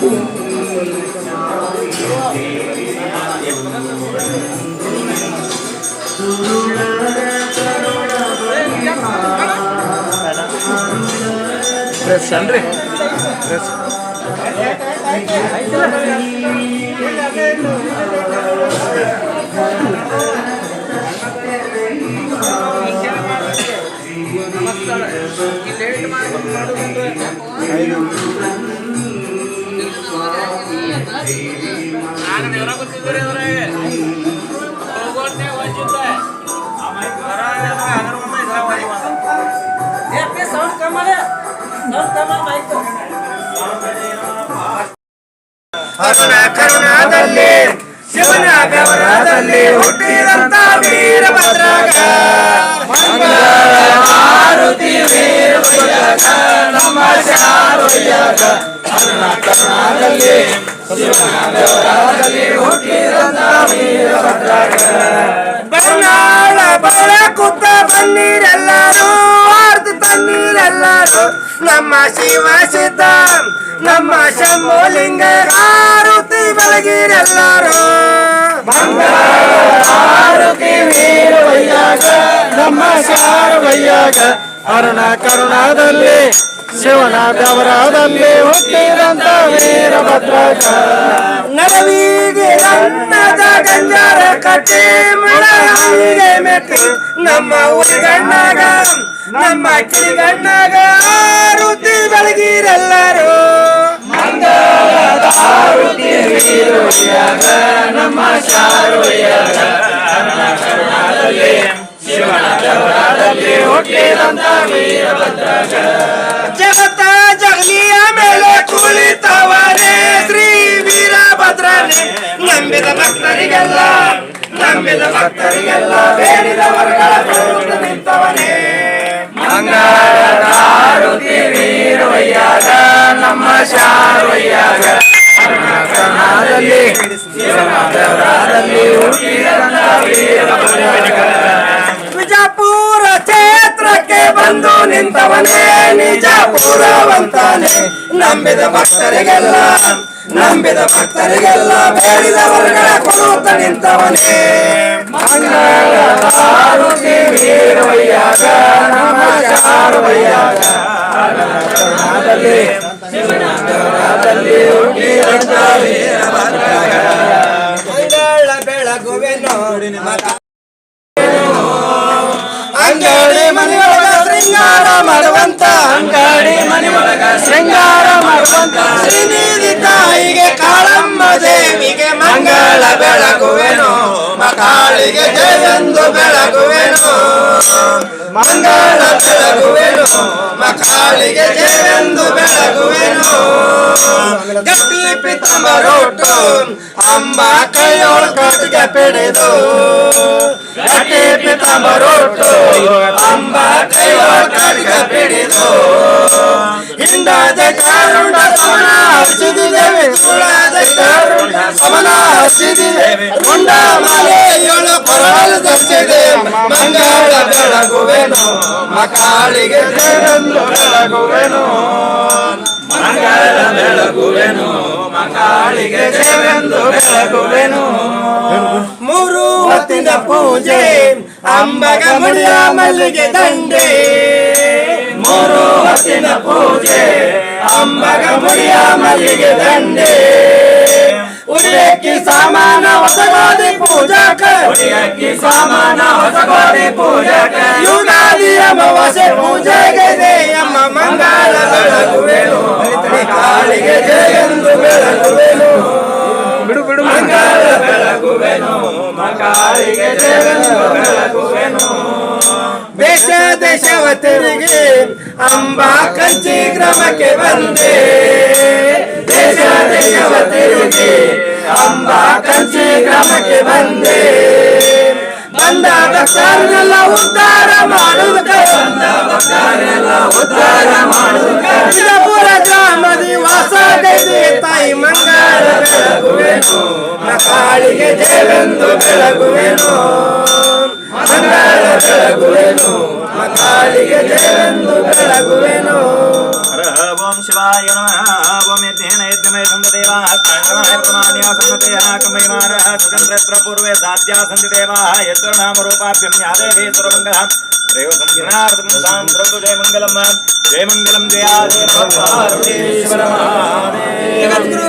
ಪೂಜಿಸುವೆವು ವಿಜಯಪುರದ ಶ್ರೀ ವೀರಭದ್ರನ ಪರಮ ಕರುಣಾದಲ್ಲಿ ಶಿವನ ಬೆವರದಲ್ಲಿ ಹುಟ್ಟಿದಂತ ವೀರಭದ್ರಾಗ ನಮ್ಮ ಶಾರೊಯ್ಯಾಗ ಕರುಣ ಕರುಣಾದಲ್ಲಿ ಶಿವನ ಬೆವರದಲ್ಲಿ ಹುಟ್ಟಿದಂತ ವೀರಭದ್ರಾಗ ಬಣ್ಣಾಳ ಬಳ ಕುತ್ತ ಬನ್ನೀರೆಲ್ಲರೂ ಆರ್ದು ತಣ್ಣೀರೆಲ್ಲರೂ ನಮ್ಮ ಶಿವ ಸಿದ್ಧ ನಮ್ಮ ಶಂಭುಲಿಂಗ ಆರುತಿ ಬೆಳಗಿರೆಲ್ಲರೂ ಆರುತಿ ವೀರವಯ್ಯಾಗ ನಮ್ಮ ಶಾರವಯ್ಯಾಗ ಅರುಣ ಕರುಣಾದಲ್ಲಿ ಶಿವನ ದೇವರಾದಲ್ಲಿ ಹುಟ್ಟಿದಂತ ವೀರಭದ್ರಾಗ ನರವೀಗೆ ಅನ್ನದ ಗಂಜರ ಕಟ್ಟಿ ಮಳೆಗೆ ಮೆಟ್ಟಿ ನಮ್ಮ ಊರಿಗಣ್ಣಾಗ ನಮ್ಮ ಕಿರಿಗಣ್ಣಾಗ ಋತಿ ಬೆಳಗಿರೆಲ್ಲರೂ. ಆರುತಿ ವೀರವಯ್ಯಾಗ ನಮ್ಮ ಶಾರವಯ್ಯಾಗ ಹುಟ್ಟಿದಂತ ವೀರಭದ್ರಾಗ ಜಗತ್ತ ಜಗಲಿಯ ಮೇಲೆ ಕುಳಿತವರೇ ಶ್ರೀ ವೀರಭದ್ರನೇ, ನಂಬಿದ ಭಕ್ತರಿಗೆಲ್ಲ ನಂಬಿದ ಭಕ್ತರಿಗೆಲ್ಲ ನಿಂತವನೇ. ಮಂಗಳಾರತಿ ನಮ್ಮ ಶಾರವಯ್ಯಾಗ. ಕರ್ನಾಟಕದಲ್ಲಿ ಹುಟ್ಟಿದಂತ ವೀರಭದ್ರಾಗ ನಿಂತವನೇ ನಿಜ ನಿಜಾಪುರವಂತಾನೆ ನಂಬಿದ ಭಕ್ತರಿಗೆಲ್ಲ ನಂಬಿದ ಭಕ್ತರಿಗೆಲ್ಲ ಬೇಡಿದ ವರ್ಗಳ ಕೊಡುತ್ತ ನಿಂತವನೇ. ಮಂಗಳಾರತಿ ವೀರವಯ್ಯಾಗ ನಮ್ಮ ಶಾರವಯ್ಯಾಗ ಕರ್ನಾಟಕದಲ್ಲಿ ಶಿವನಗರದಲ್ಲಿ ಹುಟ್ಟಿದಂತ ಶೃಂಗಾರ ಮಾಡುವಂತ ಅಂಗಡಿ ಮನೆಯೊಳಗ ಶೃಂಗಾರ ಮಾಡುವಂತ ಶ್ರೀನಿಧಿ ತಾಯಿಗೆ ಕಾಳಮ್ಮ ದೇವಿಗೆ ಮಂಗಳ ಬೆಳಗುವೆನು, ಮಕಾಳಿಗೆ ಜಯಂದು ಬೆಳಗುವೆನು. ಮಂಗಳ ಬೆಳಗುವೆನು, ಮಕಾಳಿಗೆ ಜಯಂದು ಬೆಳಗುವೆನು. ಗಟ್ಟಿ ಪಿತಂಬರೊಟ್ಟು ಅಂಬ ಕೈಯೊಳ ಕಟ್ಟಿಗೆ ಪಿಡಿದು. ಗಟ್ಟಿ ಪಿತಾಂಬರೊಟ್ಟು ಅಂಬ ಕೈವ ಕಟ್ಟಿಗೆ ಪಿಡಿದು. ಹಿಂಡಾದ ಕಾರುಣ ಸಮನ ಹಸಿದಿದ್ದೇವೆ ಸುಳಾದ ಕಾರುಣ ಸಮನ ಹಸಿದಿದ್ದೇವೆ ಮಾಲೆ ಏಳು ಕೊರಳು ದರ್ಶಿದೆ ಮಂಗಳ ಬೆಳಗುವೆನು, ಮಕಾಳಿಗೆ ಬೆಳಗುವೆನು. ಮಂಗಳ ಬೆಳಗುವೆನು, ಮಕಾಳಿಗೆ ಬೆಳಗುವೆನು. ಮೂರು ಹೊತ್ತಿನ ಪೂಜೆ ಅಂಬಗ ಮುಡಿಯ ಮಲ್ಲಿಗೆ ದಂಡೆ ಮೂರು ಹೊತ್ತಿನ ಪೂಜೆ ಅಂಬಗ ಕಾಲಿಗೆ ದಂಡೆ ಉಡಿಯಕ್ಕಿ ಸಾಮಾನ ಹೊಸಗೋದಿ ಪೂಜಾಕ ಉಡಿಯಕ್ಕಿ ಸಾಮಾನ ಹೊಸಗೋದಿ ಪೂಜಕ ಯುಗಾದಿ ಅಮಾವಾಸ್ಯೆ ಪೂಜೆಗೆ ಅಮ್ಮ ಮಂಗಳ ಬೆಳಗುವೆನು ಕಾಲಿಗೆ ಜಯಂದು ಬೆಳಗುವೆನು ಬಿಡು ಬಿಡು ಮಂಗಳ ಬೆಳಗುವೆನು ಮಕಾಳಿಗೆ ಜಗನ್ನು ಬೆಳಗುವೆನು ದೇಶ ದೇಶವ ತಿರುಗಿ, ಅಂಬಾ ಕಂಚಿ ಗ್ರಾಮಕ್ಕೆ ಬಂದೆ. ದೇಶ ದೇಶವ ತಿರುಗಿ, ಅಂಬಾ ಕಂಚಿ ಗ್ರಾಮಕ್ಕೆ ಬಂದೆ. ಬಂದ ಭಕ್ತರನ್ನೆಲ್ಲ ಉದ್ಧಾರ ಮಾಡುವುದಕ್ಕೆ. ಬಂದ ಭಕ್ತರೆಲ್ಲ ಉದ್ಧಾರ ಮಾಡುವುದಕ್ಕೆ ಗ್ರಾಮದಿ ವಾಸ ಗೈದೆ ತಾಯಿ ಮಂಗಳ ಬೆಳಗುವೆನು. ಕಾಳಿಗೆ ಜಯವೆಂದು ಬೆಳಗುವೆನು. ಮಂಗಳ ಬೆಳಗುವೆನು ಕಾಳಿಗೆ ಜಯವೆಂದು ಬೆಳಗುವೆನು ಹರ ಓಂ ಶಿವಾಯ ನಮಃ ಓಂ ಯಜ್ಞೇನ ಯಜ್ಞಮಯ ಸಂದೇವಾ ಕಣ್ಣನಾಯ ಪ್ರಮಾಣ್ಯ ಸನ್ನತೆಯ ಕಮಯಮಾನ ಸುಚಂದ್ರತ್ರ ಪೂರ್ವೆ ಸಾಧ್ಯ ಸಂಧಿ ದೇವಾ ಯಶ್ವರ ನಾಮ ರೂಪಾಭ್ಯಂ ಯಾದೇವೇ ಸರ್ವಂಗ ತ್ರಯೋ ಸಂಧಿನಾರ್ಥಂ ಸಾಂ ದ್ರೌತು ಜಯ ಮಂಗಲಂ ಜಯ ಮಂಗಲಂ ಜಯ ಜಯ ಪಾರ್ವತೀಶ್ವರ ಮಹಾದೇವ ಜಗದ್ಗುರು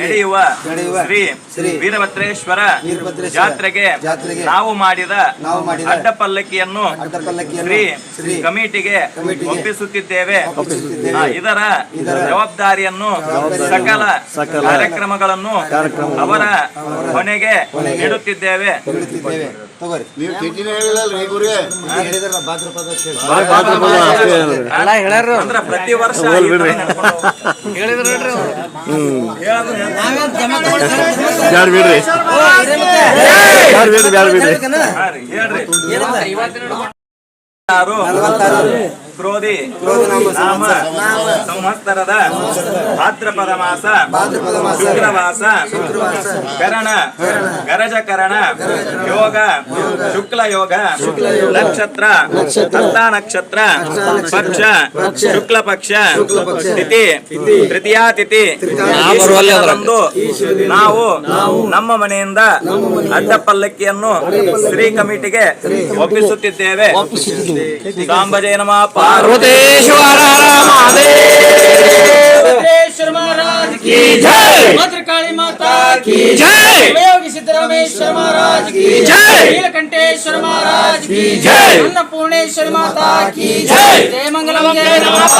ನಡೆಯುವ ಶ್ರೀ ಶ್ರೀ ವೀರಭದ್ರೇಶ್ವರ ಜಾತ್ರೆಗೆ ನಾವು ಮಾಡಿದ ಅಡ್ಡ ಅಡ್ಡಪಲ್ಲಕ್ಕಿಯನ್ನು ಶ್ರೀ ಕಮಿಟಿಗೆ ಒಪ್ಪಿಸುತ್ತಿದ್ದೇವೆ. ಇದರ ಜವಾಬ್ದಾರಿಯನ್ನು ಸಕಲ ಕಾರ್ಯಕ್ರಮಗಳನ್ನು ಅವರ ಹೊಣೆಗೆ ಹೇಳುತ್ತಿದ್ದೇವೆ ತಗೋರಿ. ನೀವು ಹೇಳಿದ್ರ ಭಾದ್ರಪದ ಅಂದ್ರ ಪ್ರತಿ ವರ್ಷ ಬ್ಯಾಡ ಬಿಡ್ರಿ. ಬ್ಯಾಡ ಬಿಡ್ರಿ ಬ್ಯಾಡ ಬಿಡ್ರಿ. ಹೇಳ್ರಿ. ಯಾರು? ಕ್ರೋಧಿ. ನಾಮ ಸಂವತ್ಸರದ ಭಾದ್ರಪದ ಮಾಸ ಶುಕ್ರವಾಸ. ಕರಣ. ಗರಜಕರಣ. ಯೋಗ. ಶುಕ್ಲ ಯೋಗ ನಕ್ಷತ್ರ. ಹಸ್ತ ನಕ್ಷತ್ರ. ಪಕ್ಷ. ಶುಕ್ಲ ಪಕ್ಷ ತಿಥಿ. ತೃತೀಯಾ ತಿಥಿ ನಾವು ನಮ್ಮ ಮನೆಯಿಂದ ಅಡ್ಡ ಪಲ್ಲಕ್ಕಿಯನ್ನು ಶ್ರೀ ಕಮಿಟಿಗೆ ಒಪ್ಪಿಸುತ್ತಿದ್ದೇವೆ. ಸಾಂಬಜಯ ನಮ ಪಾರ್ವತೇಶ್ವರ ಸಿದ್ದೇಶ್ವರ ಮಹಾರಾಜ್ ಕಿ ಜೈ ಭದ್ರಕಾಳಿ ಮಾತಾ ಕಿ ಜೈ ಯೋಗಿ ಸಿದ್ದರಾಮೇಶ್ವರ ಮಹಾರಾಜ್ ಕಿ ಜೈ ನೀಲಕಂಠೇಶ್ವರ ಮಹಾರಾಜ್ ಕಿ ಜೈ ಅನ್ನಪೂರ್ಣೇಶ್ವರ ಮಾತಾ ಕಿ ಜೈ ಜಯ ಮಂಗಲಂ ಜಯ ನಮಃ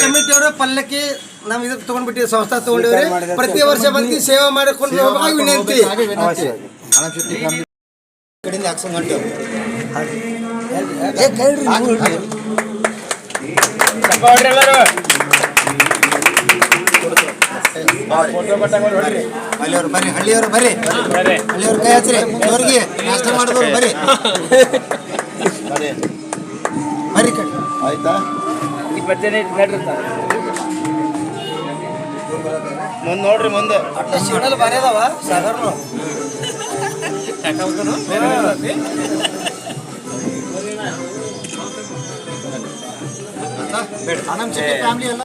ಕಮಿಟಿಯವರು ಪಲ್ಲಕ್ಕಿ ನಾವು ಇದು ತಗೊಂಡ್ಬಿಟ್ಟಿವಿ ಸಂಸ್ಥಾ ತಗೊಂಡಿವ್ರಿ ಪ್ರತಿ ವರ್ಷ ಬಂದು ಸೇವೆ ಮಾಡಿಕೊಂಡು ಹೋಗ್ಬೇಕು ವಿನಂತಿ ಕಡೆಯಿಂದ ಹಾಕ್ಸಂಗ್ ಅಲ್ಲಿಯವ್ರು ಬರ್ರಿ ಹಳ್ಳಿಯವರು ಬರ್ರಿ ಹಳ್ಳಿಯವ್ರು ಕೈ ಹಚ್ಚ್ರಿ ಅವ್ರಿಗೆ ನಾಷ್ಟ ಮಾಡಿದವ್ರು ಬರ್ರಿ ಬರ್ರಿ ಕಡೆ ಆಯ್ತಾ ಮುಂದೆ ನೋಡ್ರಿ ಮುಂದೆ ಶಿವನಲ್ಲಿ ಬಾರಿ ಅದಾವ ಸಾಧಾರಣ ಫ್ಯಾಮಿಲಿ ಎಲ್ಲ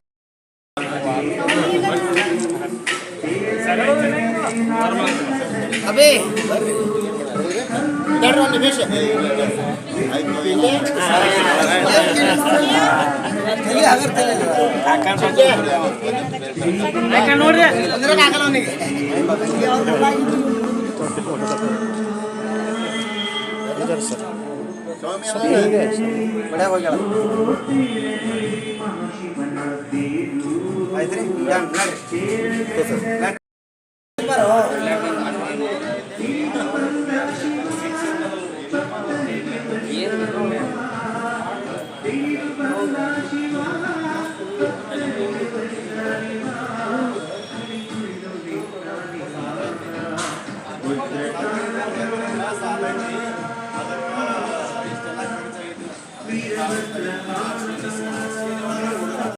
ಅಬೇ ತಡ್ರಿ ಒಂದ್ ನಿಮಿಷ ಆಯ್ತು ಇಲ್ಲೇ ತಲೆ ಆಗರ್ತಲ್ಲ ಅಂದ್ರೆ ಆಗಲ್ಲ ಅವನಿಗೆ ಕಡೆ ಹೋಗ್ಯಾಳ ಆಯ್ತ್ರಿ